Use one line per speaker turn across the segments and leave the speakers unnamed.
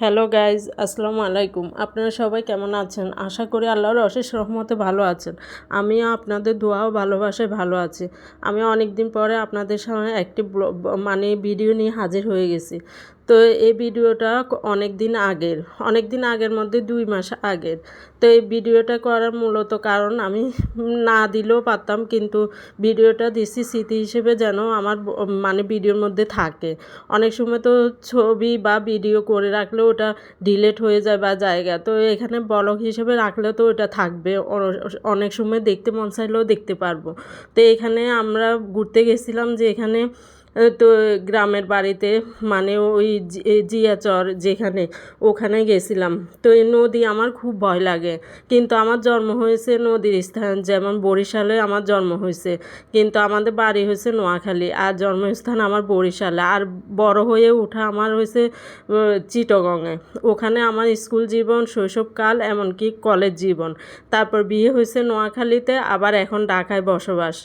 Hello guys, আসসালামু আলাইকুম। আপনারা সবাই কেমন আছেন? আশা করি আল্লাহর অশেষ রহমতে ভালো আছেন। আমিও আপনাদের দোয়া ও ভালোবাসায় ভালো আছি। আমি অনেক দিন পরে আপনাদের সামনে একটি মানে ভিডিও নিয়ে হাজির হয়ে গেছি। তো এই ভিডিওটা অনেক দিন আগের, অনেক দিন আগের মধ্যে দুই মাস আগের। তো এই ভিডিওটা করার মূলত কারণ আমি না দিলেও পারতাম, কিন্তু ভিডিওটা দিছি স্মৃতি হিসেবে যেন আমার মানে ভিডিওর মধ্যে থাকে। অনেক সময় তো ছবি বা ভিডিও করে রাখলে ওটা ডিলেট হয়ে যায় বা জায়গা। তো এখানে ব্লগ হিসেবে রাখলে তো ওটা থাকবে। অনেক সময় দেখতে মন চাইলেও দেখতে পারব। তো এখানে আমরা ঘুরতে গেছিলাম যে এখানে তো গ্রামের বাড়িতে মানে ওই জিয়াচর যেখানে ওখানে গেছিলাম। তো এই নদী আমার খুব ভয় লাগে। কিন্তু আমার জন্ম হয়েছে নদীর স্থান যেমন বরিশালে আমার জন্ম হয়েছে। কিন্তু আমাদের বাড়ি হয়েছে নোয়াখালী আর জন্মস্থান আমার বরিশালে। আর বড় হয়ে ওঠা আমার হয়েছে আহ, চিটগংয়ে ওখানে আমার স্কুল জীবন শৈশবকাল এমনকি কলেজ জীবন। তারপর বিয়ে হয়েছে নোয়াখালীতে আবার এখন ঢাকায় বসবাস।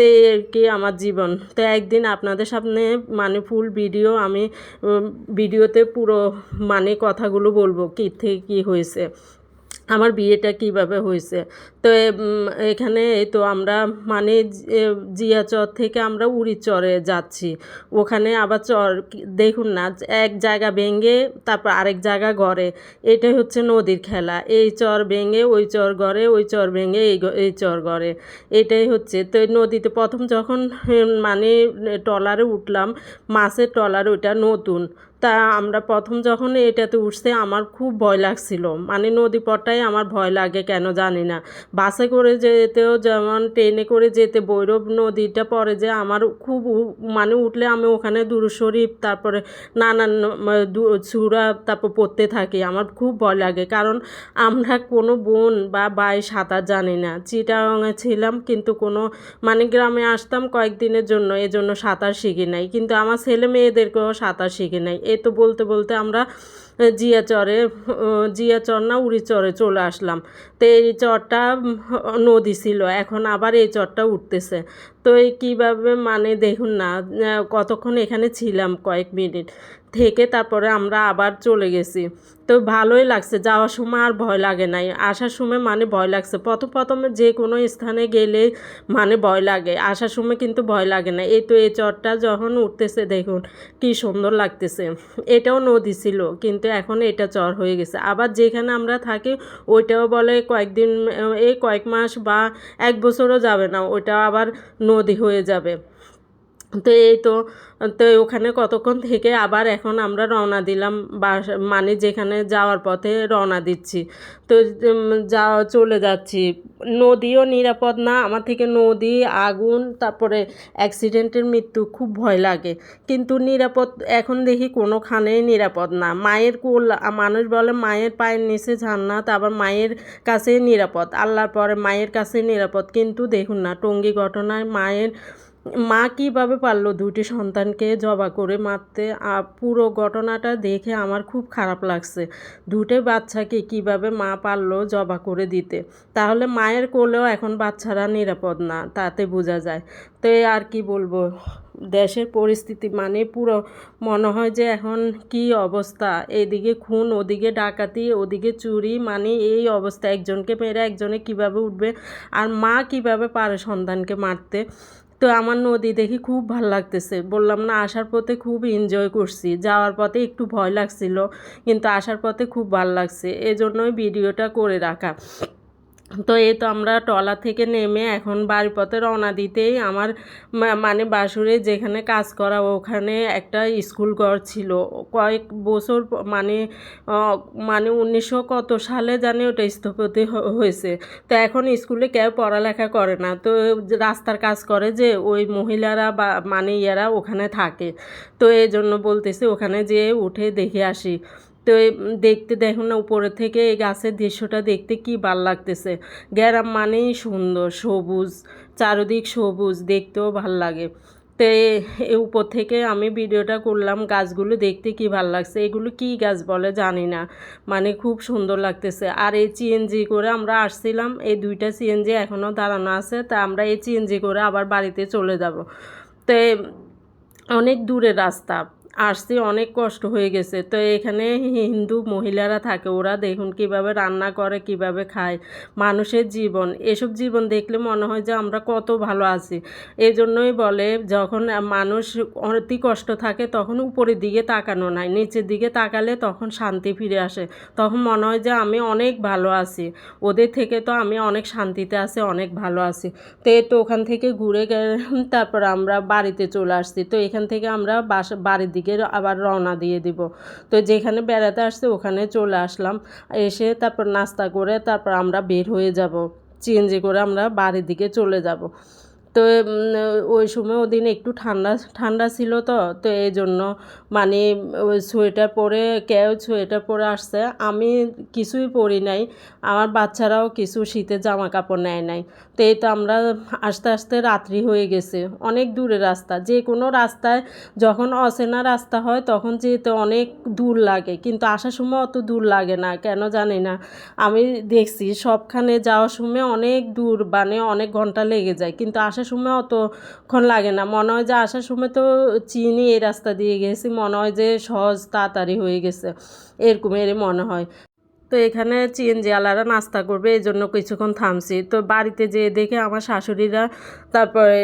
তো আর কি আমার জীবন? তো একদিন আপনাদের সামনে মানে ফুল ভিডিও আমি ভিডিওতে পুরো মানে কথাগুলো বলব, কী থেকে কী হয়েছে। আমার বিয়েটা কীভাবে হয়েছে? তো এখানে তো আমরা মানে জিয়াচর থেকে আমরা উড়িচরে যাচ্ছি। ওখানে আবার চর দেখুন না, এক জায়গা ভেঙে তারপর আরেক জায়গা গড়ে। এটাই হচ্ছে নদীর খেলা। এই চর ভেঙে, ওই চর গড়ে, ওই চর ভেঙে, এই এই চর গড়ে। এটাই হচ্ছে। তো নদীতে প্রথম যখন মানে ট্রলারে উঠলাম, মাছের ট্রলার ওইটা নতুন। তা আমরা প্রথম যখন এটাতে উঠছে, আমার খুব ভয় লাগছিল। মানে নদী পটটাই আমার ভয় লাগে, কেন জানি না। বাসে করে যেতেও যেমন ট্রেনে করে যেতে ভৈরব নদীটা পরে যে আমার খুব মানে উঠলে আমি ওখানে দুরু শরীফ তারপরে নানান ছুরা তারপর পড়তে থাকি। আমার খুব ভয় লাগে। কারণ আমরা কোনো বোন বা ভাই সাঁতার জানি না। চিটাগাংয়ে ছিলাম, কিন্তু কোনো মানে গ্রামে আসতাম কয়েকদিনের জন্য, এজন্য সাঁতার শিখি নাই। কিন্তু আমার ছেলে মেয়েদেরকেও সাঁতার শিখি নাই। এই তো বলতে বলতে আমরা জিয়া চরে জিয়া চর না উড়ি চরে চলে আসলাম। তো এই চরটা নদী ছিল, এখন আবার এই চরটা উঠতেছে। তো এই কীভাবে মানে দেখুন না কতক্ষণ এখানে ছিলাম কয়েক মিনিট, থেকে তারপরে আমরা আবার চলে গেছি। তো ভালোই লাগছে, যাওয়ার সময় আর ভয় লাগে নাই। আসার সময় মানে ভয় লাগছে। প্রথম প্রথমে যে কোনো স্থানে গেলে মানে ভয় লাগে। আসার সময় কিন্তু ভয় লাগে না। এই তো এই চরটা যখন উঠতেছে, দেখুন কি সুন্দর লাগতেছে। এটাও নদী ছিল, কিন্তু এখন এটা চর হয়ে গেছে। আবার যেখানে আমরা থাকি, ওইটাও বলে কয়েকদিন এই কয়েক মাস বা এক বছরও যাবে না। ওইটাও আবার নদী হয়ে যাবে। তো এই তো তো ওখানে কতক্ষণ থেকে আবার এখন আমরা রওনা দিলাম বা মানে যেখানে যাওয়ার পথে রওনা দিচ্ছি। তো যাওয়া চলে যাচ্ছি। নদীও নিরাপদ না, আমার থেকে নদী, আগুন, তারপরে অ্যাক্সিডেন্টের মৃত্যু খুব ভয় লাগে। কিন্তু নিরাপদ, এখন দেখি কোনোখানেই নিরাপদ না। মায়ের কোল, মানুষ বলে মায়ের পায়ের নিচে জান্নাত আবার মায়ের কাছে নিরাপদ। আল্লাহর পরে মায়ের কাছে নিরাপদ। কিন্তু দেখুন না, টঙ্গী ঘটনায় মায়ের মা কীভাবে পারল দুটি সন্তানকে জবা করে মারতে? পুরো ঘটনাটা দেখে আমার খুব খারাপ লাগছে। দুটো বাচ্চাকে কীভাবে মা পারল জবা করে দিতে? তাহলে মায়ের কোলেও এখন বাচ্চারা নিরাপদ না, তাতে বোঝা যায়। তো আর কি বলব? দেশের পরিস্থিতি মানে পুরো মনে হয় যে এখন কি অবস্থা? এদিকে খুন, ওদিকে ডাকাতি, ওদিকে চুরি মানে এই অবস্থা। একজনকে মেরে একজনে কীভাবে উঠবে? আর মা কীভাবে পারে সন্তানকে মারতে? তো আমার নদী দেখি খুব ভালো লাগতেছে। বললাম, না, আসার পথে খুব এনজয় করছি। যাওয়ার পথে একটু ভয় লাগছিল, কিন্তু আসার পথে খুব ভালো লাগছে। এজন্যই ভিডিওটা করে রাখা। তো এই তো আমরা টলা থেকে নেমে এখন বাড়ির পথে রওনা দিতেই আমার মানে বাসুরে যেখানে কাজ করা, ওখানে একটা স্কুল ঘর ছিল। কয়েক বছর মানে মানে উনিশশো কত সালে জানি ওটা স্থপতি হয়েছে। তো এখন স্কুলে কেউ পড়ালেখা করে না। তো রাস্তার কাজ করে যে ওই মহিলারা বা মানে ইয়ারা ওখানে থাকে। তো এই জন্য বলতেছি ওখানে যেয়ে উঠে দেখে আসি। তো দেখতে দেখুন না, উপরে থেকে এই গাছের দৃশ্যটা দেখতে কি ভালো লাগতেছে। গ্রাম মানেই সুন্দর, সবুজ, চারদিক সবুজ, দেখতেও ভালো লাগে। তো উপর থেকে আমি ভিডিওটা করলাম গাছগুলো দেখতে কি ভালো লাগছে, এগুলো কি গাছ বলে জানি না মানে খুব সুন্দর লাগতেছে। আর এই সিএনজি করে আমরা আসছিলাম, এই দুইটা সিএনজি এখনও দাঁড়ানো আছে, তা আমরা এই সিএনজি করে আবার বাড়িতে চলে যাব। তো, অনেক দূরের রাস্তা। আসছি অনেক কষ্ট হয়ে গেছে। তো এখানে হিন্দু মহিলারা থাকে, ওরা দেখুন কীভাবে রান্না করে, কীভাবে খায়। মানুষের জীবন, এসব জীবন দেখলে মনে হয় যে আমরা কত ভালো আছি। এই জন্যই বলে, যখন মানুষ অতি কষ্ট থাকে, তখন উপরের দিকে তাকানো নাই। নিচের দিকে তাকালে তখন শান্তি ফিরে আসে। তখন মনে হয় যে আমি অনেক ভালো আছি। ওদের থেকে তো আমি অনেক শান্তিতে আছি, অনেক ভালো আছি। তো এই তো ওখান থেকে ঘুরে গে- তারপর আমরা বাড়িতে চলে আসছি। তো এখান থেকে আমরা বাসা বাড়ির আবার রওনা দিয়ে দিব। তো যেখানে বেড়াতে আসছে ওখানে চলে আসলাম। এসে তারপর নাস্তা করে তারপর আমরা বের হয়ে যাব। চেঞ্জে করে আমরা বাড়ির দিকে চলে যাব। তো ওই সময় ওদিন একটু ঠান্ডা ঠান্ডা ছিল তো তো এই জন্য মানে ওই সোয়েটার পরে, কেউ সোয়েটার পরে আসছে। আমি কিছুই পরি নাই। আমার বাচ্চারাও কিছু শীতে জামা কাপড় নেয় নাই। তো এই তো আমরা আস্তে আস্তে রাত্রি হয়ে গেছে। অনেক দূরে রাস্তা। যে কোনো রাস্তায় যখন অচেনা রাস্তা হয়, তখন যেতে অনেক দূর লাগে। কিন্তু আসার সময় অত দূর লাগে না। কেন জানি না। আমি দেখছি সবখানে যাওয়ার সময় অনেক দূর মানে অনেক ঘণ্টা লেগে যায়। কিন্তু আসার সময় অতক্ষণ লাগে না। মনে হয় যে আসার সময় তো চিনি এই রাস্তা দিয়ে গেছি, মনে হয় যে সহজ তাড়াতাড়ি হয়ে গেছে এরকম এর মনে হয়। তো এখানে চিএনজি আলারা নাস্তা করবে, এই জন্য কিছুক্ষণ থামছি। তো বাড়িতে যেয়ে দেখে আমার শাশুড়িরা তারপরে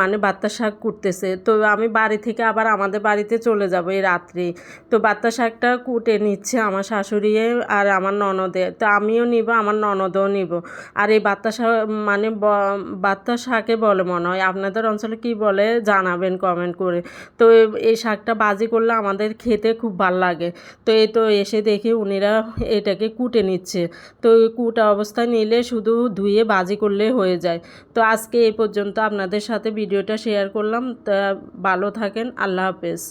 মানে বাত্তা শাক কুটতেছে। তো আমি বাড়ি থেকে আবার আমাদের বাড়িতে চলে যাব এই রাত্রি। তো বাত্তা শাকটা কুটে নিচ্ছে আমার শাশুড়ি আর আমার ননদে। তো আমিও নিব, আমার ননদও নিব। আর এই বাত্তা শাক মানে বাত্তা শাকে বলে মনে হয়। আপনাদের অঞ্চলে কি বলে জানাবেন কমেন্ট করে। তো এই শাকটা বাজি করলে আমাদের খেতে খুব ভালো লাগে। তো এই তো এসে দেখি উনিরা এটাকে কুটে নিচ্ছে। তো কুটা অবস্থায় নিলে শুধু ধুয়ে বাজি করলে হয়ে যায়। তো আজকে এই পর্যন্ত আপনাদের সাথে ভিডিওটা শেয়ার করলাম। তা ভালো থাকেন। আল্লাহ হাফেজ।